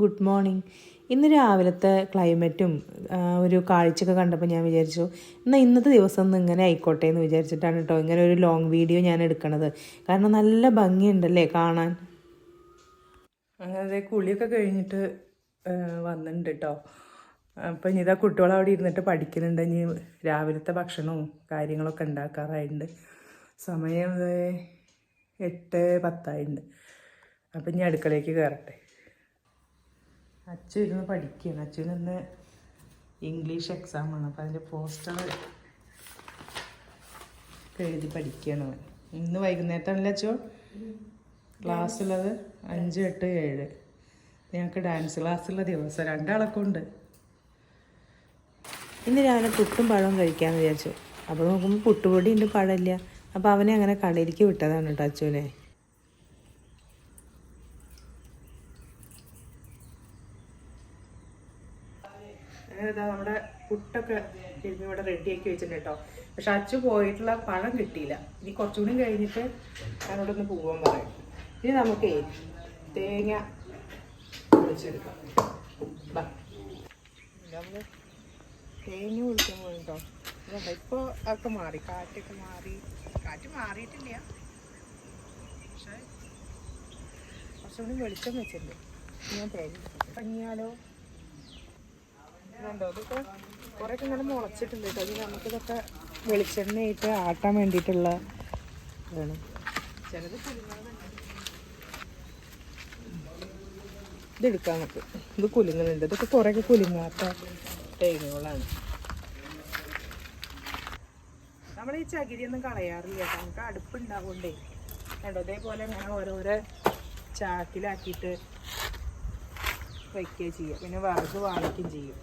Good morning. ഇന്ന് രാവിലത്തെ ക്ലൈമറ്റും ഒരു കാഴ്ചയൊക്കെ കണ്ടപ്പോൾ ഞാൻ വിചാരിച്ചു എന്നാൽ ഇന്നത്തെ ദിവസം ഒന്ന് ഇങ്ങനെ ആയിക്കോട്ടെ എന്ന് വിചാരിച്ചിട്ടാണ് കേട്ടോ ഇങ്ങനെ ഒരു ലോങ് വീഡിയോ ഞാൻ എടുക്കണത്. കാരണം നല്ല ഭംഗിയുണ്ടല്ലേ കാണാൻ? അങ്ങനെ കുളിയൊക്കെ കഴിഞ്ഞിട്ട് വന്നിട്ടുണ്ട് കേട്ടോ അപ്പം ഇനി ഇതാ കുട്ടികൾ അവിടെ ഇരുന്നിട്ട് പഠിക്കുന്നുണ്ട്. ഇനി രാവിലത്തെ ഭക്ഷണവും കാര്യങ്ങളൊക്കെ ഉണ്ടാക്കാറായിട്ടുണ്ട് സമയം എട്ട് പത്തായിട്ടുണ്ട് അപ്പം ഇനി അടുക്കളയ്ക്ക് കയറട്ടെ അച്ഛൻ ഇരുന്ന് പഠിക്കുകയാണ്. അച്ഛന് ഇന്ന് ഇംഗ്ലീഷ് എക്സാമാണ് അപ്പം അതിന്റെ പോസ്റ്റർ എഴുതി പഠിക്കുകയാണ് ഇന്ന് വൈകുന്നേരത്താണല്ലോ അച്ഛോ? ക്ലാസ് ഉള്ളത് അഞ്ച് എട്ട് ഏഴ്. ഞങ്ങൾക്ക് ഡാൻസ് ക്ലാസ്സുള്ള ദിവസം. രണ്ടാളൊക്കെ ഉണ്ട്. ഇന്ന് രാവിലെ പുട്ടും പഴവും കഴിക്കാമെന്ന് വിചാരിച്ചു. അപ്പോൾ നോക്കുമ്പോൾ പുട്ടുപൊടി ഉണ്ട് പഴമില്ല. അപ്പോൾ അവനെ അങ്ങനെ കടയിലേക്ക് വിട്ടതാണ് കേട്ടോ അച്ഛനെ. ഇതാ നമ്മുടെ പുട്ടൊക്കെ തിരിഞ്ഞ് ഇവിടെ റെഡിയാക്കി വെച്ചിട്ടുണ്ട് കേട്ടോ. പക്ഷെ അച്ചു പോയിട്ടുള്ള പഴം കിട്ടിയില്ല. ഇനി കുറച്ചുകൂടി കഴിഞ്ഞിട്ട് ഞാനോടൊന്ന് പോകാൻ പറയും. ഇനി നമുക്കേ തേങ്ങ പൊളിച്ചെടുക്കാം തേങ്ങ കുളിക്കാൻ പോയിട്ടോ ഇപ്പോൾ ഒക്കെ മാറി. കാറ്റൊക്കെ മാറി. കാറ്റ് മാറിയിട്ടില്ല. പക്ഷേ കുറച്ചുകൂടി വെളിച്ചം വെച്ചിട്ടുണ്ട്. ഞാൻ തേങ്ങ പഞ്ഞാലോ ഇതുണ്ടോ ഇതൊക്കെ കുറേയൊക്കെ ഇങ്ങനെ മുളച്ചിട്ടുണ്ട് കേട്ടോ. അതിന് നമുക്കിതൊക്കെ വെളിച്ചെണ്ണയിട്ട് ആട്ടാൻ വേണ്ടിയിട്ടുള്ള ഇതാണ്. ചിലത് ഇതെടുക്കാം നമുക്ക്. ഇത് കുലുങ്ങുന്നുണ്ട്. ഇതൊക്കെ കുറേയൊക്കെ കുലുങ്ങാത്ത തേങ്ങകളാണ്. നമ്മൾ ഈ ചകിരിയൊന്നും കളയാറില്ല നമുക്ക് അടുപ്പുണ്ടാവുകൊണ്ടേ. കണ്ടോ? അതേപോലെ ഇങ്ങനെ ഓരോരോ ചാക്കിലാക്കിയിട്ട് വയ്ക്കുകയും ചെയ്യുക പിന്നെ വിറക് വാങ്ങിക്കുകയും ചെയ്യും.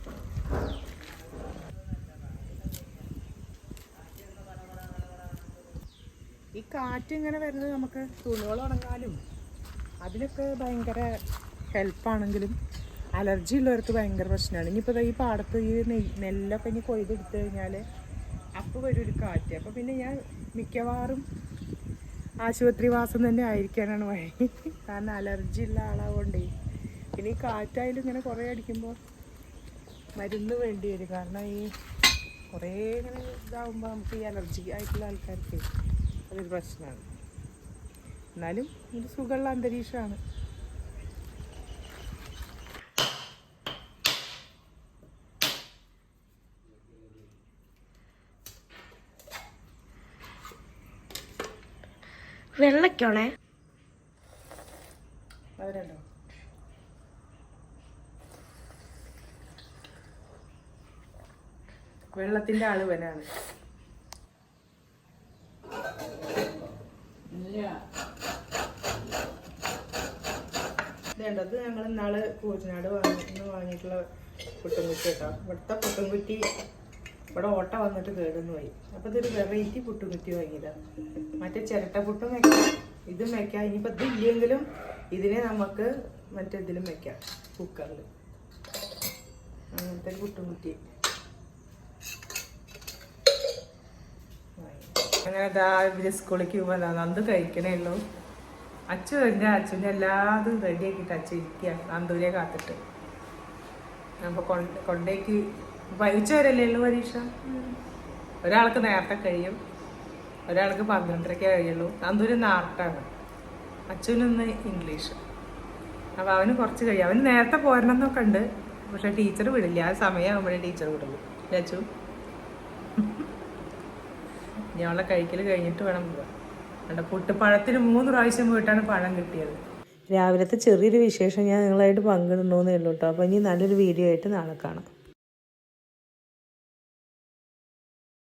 ഈ കാറ്റ് ഇങ്ങനെ വരുന്നത് നമുക്ക് തുണികൾ ഉണങ്ങാനും അതിനൊക്കെ ഭയങ്കര ഹെൽപ്പാണെങ്കിലും അലർജി ഉള്ളവർക്ക് ഭയങ്കര പ്രശ്നമാണ്. ഇനിയിപ്പോൾ ഈ പാടത്ത് ഈ നെല്ലൊക്കെ ഇനി കൊയ്തെടുത്ത് കഴിഞ്ഞാൽ അപ്പോൾ വരും ഒരു കാറ്റ്. അപ്പോൾ പിന്നെ ഞാൻ മിക്കവാറും ആശുപത്രി വാസം തന്നെ ആയിരിക്കാനാണ് വഴി. കാരണം അലർജി ഉള്ള ആളാകൊണ്ടേ പിന്നെ ഈ കാറ്റായാലും ഇങ്ങനെ കുറേ അടിക്കുമ്പോൾ മരുന്ന് വേണ്ടി വരും. കാരണം ഈ കുറേ ഇങ്ങനെ ഇതാവുമ്പോൾ നമുക്ക് ഈ അലർജി ആയിട്ടുള്ള ആൾക്കാർക്ക് അതൊരു പ്രശ്നമാണ്. എന്നാലും ഒരു സുഖമുള്ള അന്തരീക്ഷമാണ്. വെള്ളക്കോണേ അവരുണ്ടോ വെള്ളത്തിന്റെ ആൾ വനാണ് വേണ്ടത് ഞങ്ങൾ ഇന്നാൾ കൂറ്റനാട് വാങ്ങി ഇന്ന് വാങ്ങിയിട്ടുള്ള പുട്ടുംകുറ്റി കേട്ടോ. ഇവിടുത്തെ പുട്ടുംകുറ്റി ഇവിടെ ഓട്ട വന്നിട്ട് കേടുന്നു പോയി. അപ്പൊ ഇതൊരു വെറൈറ്റി പുട്ടുംകുറ്റി വാങ്ങിയതാ. മറ്റേ ചിരട്ട പുട്ടും വെക്കാം ഇതും വെക്കാം. ഇത് ഇല്ലെങ്കിലും ഇതിനെ നമുക്ക് മറ്റേ ഇതിലും വെക്കാം കുക്കറിൽ അങ്ങനത്തെ പുട്ടുംകുറ്റി. അങ്ങനെ ഇതാ ഇവർ സ്കൂളിലേക്ക് പോകുമ്പോൾ നന്ദു കഴിക്കണേ ഉള്ളൂ. അച്ചു എന്റെ അച്ഛന്റെ എല്ലാതും റെഡിയാക്കിയിട്ട് അച്ഛൻ ഇരിക്കുക നന്ദൂരെ കാത്തിട്ട്. അപ്പോൾ കൊണ്ട് കൊണ്ടേക്ക് ഉച്ച വരല്ലേ ഉള്ളൂ പരീക്ഷ? ഒരാൾക്ക് നേരത്തെ കഴിയും. ഒരാൾക്ക് പന്ത്രണ്ടരയ്ക്ക് കഴിയുള്ളൂ. നന്ദൂര് നാട്ടാണ് അച്ഛനൊന്ന് ഇംഗ്ലീഷ്. അപ്പോൾ അവന് കുറച്ച് കഴിയും. അവന് നേരത്തെ പോരണം എന്നൊക്കെ ഉണ്ട്. പക്ഷെ ടീച്ചർ വിടില്ല. ആ സമയമാകുമ്പോഴേ ടീച്ചർ വിടുള്ളൂ. അച്ചു? ഇനി അവളെ കഴിക്കൽ കഴിഞ്ഞിട്ട് വേണം പോകാൻ കണ്ട പുട്ടുപഴത്തിന് മൂന്ന് പ്രാവശ്യം പോയിട്ടാണ് പഴം കിട്ടിയത്. രാവിലത്തെ ചെറിയൊരു വിശേഷം ഞാൻ നിങ്ങളായിട്ട് പങ്കിടണമെന്നേ ഉള്ളൂ കേട്ടോ. അപ്പോൾ ഇനി നല്ലൊരു വീഡിയോ ആയിട്ട് നാളെ കാണാം.